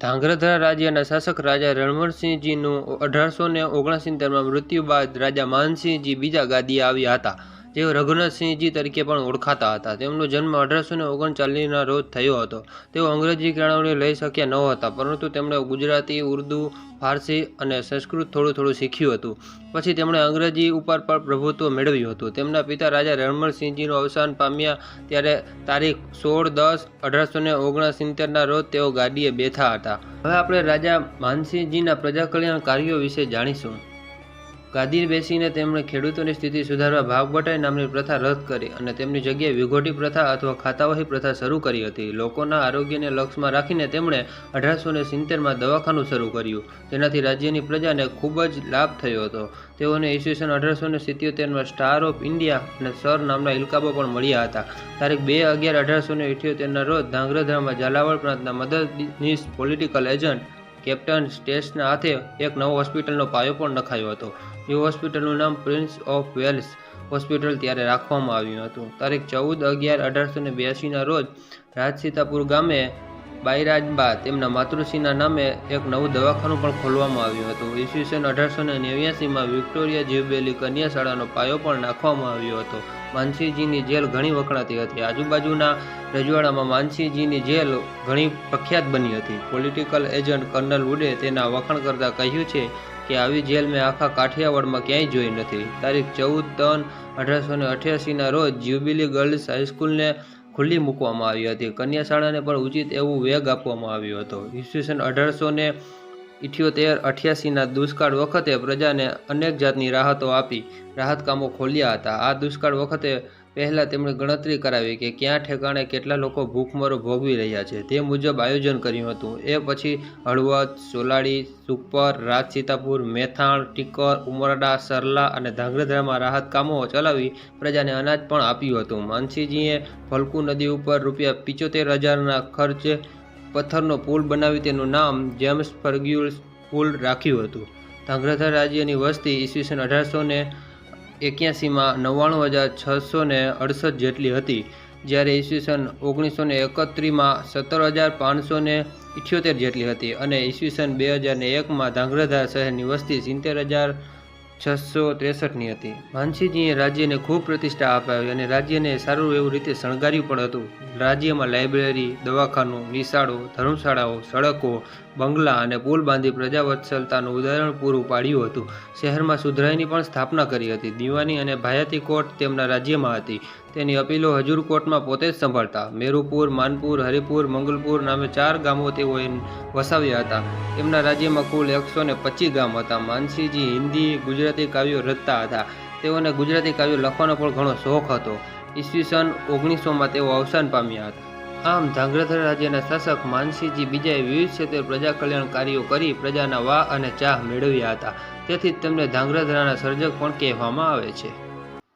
ધ્રાંગધ્રા રાજ્યના શાસક રાજા રણવરસિંહજીનું અઢારસો ને ઓગણસિત્તેરમાં મૃત્યુ બાદ રાજા માનસિંહજી બીજા ગાદીએ આવ્યા હતા. જેઓ રઘુનાથસિંહજી તરીકે પણ ઓળખાતા હતા. તેમનો જન્મ અઢારસો ને ઓગણચાલીસના રોજ થયો હતો. તેઓ અંગ્રેજી કેળવણી લઈ શક્યા ન હતા, પરંતુ તેમણે ગુજરાતી, ઉર્દૂ, ફારસી અને સંસ્કૃત થોડું થોડું શીખ્યું હતું. પછી તેમણે અંગ્રેજી ઉપર પણ પ્રભુત્વ મેળવ્યું હતું. તેમના પિતા રાજા રણમણસિંહજીનું અવસાન પામ્યા ત્યારે તારીખ સોળ દસ અઢારસો ને ઓગણસિત્તેરના રોજ તેઓ ગાદીએ બેઠા હતા. હવે આપણે રાજા માનસિંહજીના પ્રજા કલ્યાણ કાર્યો વિશે જાણીશું. ગાદી બેસીને તેમણે ખેડૂતોની સ્થિતિ સુધારવા ભાગ બટાઈ નામની પ્રથા રદ કરી અને તેમની જગ્યાએ વિઘોટી પ્રથા અથવા ખાતાવહી પ્રથા શરૂ કરી હતી. લોકોના આરોગ્યને લક્ષમાં રાખીને તેમણે અઢારસો ને સિત્તેરમાં દવાખાનું શરૂ કર્યું. જેનાથી રાજ્યની પ્રજાને ખૂબ જ લાભ થયો હતો. તેઓને ઈસવીસન અઢારસો ને સિત્યોતેરમાં સ્ટાર ઓફ ઇન્ડિયા અને સર નામના ઇલકાબો પણ મળ્યા હતા. તારીખ બે અગિયાર અઢારસો ને ઇઠ્યોતેરના રોજ ધાંગ્રધામાં ઝાલાવાડ પ્રાંતના મદદનીશ પોલિટિકલ એજન્ટ કેપ્ટન સ્ટેસના હાથે એક નવો હોસ્પિટલનો પાયો પણ નખાયો હતો. એ હોસ્પિટલનું નામ પ્રિન્સ ઓફ વેલ્સ હોસ્પિટલ ત્યારે રાખવામાં આવ્યું હતું. તારીખ ચૌદ અગિયાર અઢારસો ને બ્યાસીના રોજ રાજસીતાપુર ગામે બાયરાજબા તેમના માતૃશ્રીના નામે એક નવું દવાખાનું પણ ખોલવામાં આવ્યું હતું. ઈસવીસન અઢારસો ને નેવ્યાસીમાં વિક્ટોરિયા જીવબેલી કન્યા શાળાનો પાયો પણ નાખવામાં આવ્યો હતો. માનસિંહજીની જેલ ઘણી વખણાતી હતી. આજુબાજુના રજવાડામાં માનસિંહજીની જેલ ઘણી પ્રખ્યાત બની હતી. પોલિટિકલ એજન્ટ કર્નલ વુડે તેના વખાણ કરતાં કહ્યું છે કે, આવી જેલ મેં આખા કાઠિયાવાડમાં ક્યાંય જોઈ નથી. તારીખ ચૌદ ત્રણ અઢારસો ને અઠ્યાસીના રોજ જ્યુબિલી ગર્લ્સ હાઈસ્કૂલને ખુલ્લી મૂકવામાં આવી હતી. કન્યા શાળાને પણ ઉચિત એવું વેગ આપવામાં આવ્યો હતો. ઈસવીસન અઢારસો ને ઇઠ્યોતેર અઠ્યાસીના દુષ્કાળ વખતે પ્રજાને અનેક જાતની રાહતો આપી. રાહત કામો ખોલ્યા હતા. આ દુષ્કાળ વખતે પહેલાં તેમણે ગણતરી કરાવી કે ક્યાં ઠેકાણે કેટલા લોકો ભૂખમરો ભોગવી રહ્યા છે. તે મુજબ આયોજન કર્યું હતું. એ પછી હળવદ, સોલાડી, સુપર રાજસીતાપુર મેથાણ, ટીકર, ઉમરડા, સરલા અને ધાંગ્રધામાં રાહત કામો ચલાવી પ્રજાને અનાજ પણ આપ્યું હતું. માનસીજીએ ફલકુ નદી ઉપર રૂપિયા પિચોતેર હજારના ખર્ચે પથ્થરનો પુલ બનાવી તેનું નામ જેમ્સ ફર્ગ્યુલ્સ પુલ રાખ્યું હતું. ધાંગ્રધા રાજ્યની વસ્તી ઈસવીસન અઢારસો ને એક્યાસીમાં નવ્વાણું હજાર છસો ને અડસઠ જેટલી હતી, જ્યારે ઈસવીસન ઓગણીસો ને એકત્રીસમાં સત્તર હજાર પાંચસો ને ઇઠ્યોતેર જેટલી હતી અને ઈસવીસન બે હજાર ને એકમાં ધાંગ્રધા શહેરની વસ્તી સિત્તેર હજાર છસો ત્રેસઠની હતી. માનસીજીએ રાજ્યને ખૂબ પ્રતિષ્ઠા અપાવી અને રાજ્યને સારું એવું રીતે શણગાર્યું પણ હતું. રાજ્યમાં લાઇબ્રેરી, દવાખાનું, નિશાળો, ધર્મશાળાઓ, સડકો, બંગલા અને પુલ બાંધી પ્રજાવત્સલતાનું ઉદાહરણ પૂરું પાડ્યું હતું. શહેરમાં સુધરાઈની પણ સ્થાપના કરી હતી. દીવાની અને ભાયાતી કોટ તેમના રાજ્યમાં હતી. તેની અપીલો હજુર કોર્ટમાં પોતે જ સંભાળતા. મેરુપુર, માનપુર, હરિપુર, મંગલપુર નામે ચાર ગામો તેઓએ વસાવ્યા હતા. તેમના રાજ્યમાં કુલ એકસો ગામ હતા. માનસીજી હિન્દી, ગુજરાતી કાવ્યો રચતા હતા. તેઓને ગુજરાતી કાવ્યો લખવાનો પણ ઘણો શોખ હતો. ઈસવીસન ઓગણીસોમાં તેઓ અવસાન પામ્યા હતા. આમ ધાંગ્રધા રાજ્યના શાસક માનસિંહજી બીજાએ વિવિધ ક્ષેત્રે પ્રજા કલ્યાણ કાર્યો કરી પ્રજાના વાહ અને ચાહ મેળવ્યા હતા. તેથી તેમને ધાંગ્રધરાના સર્જક પણ કહેવામાં આવે છે.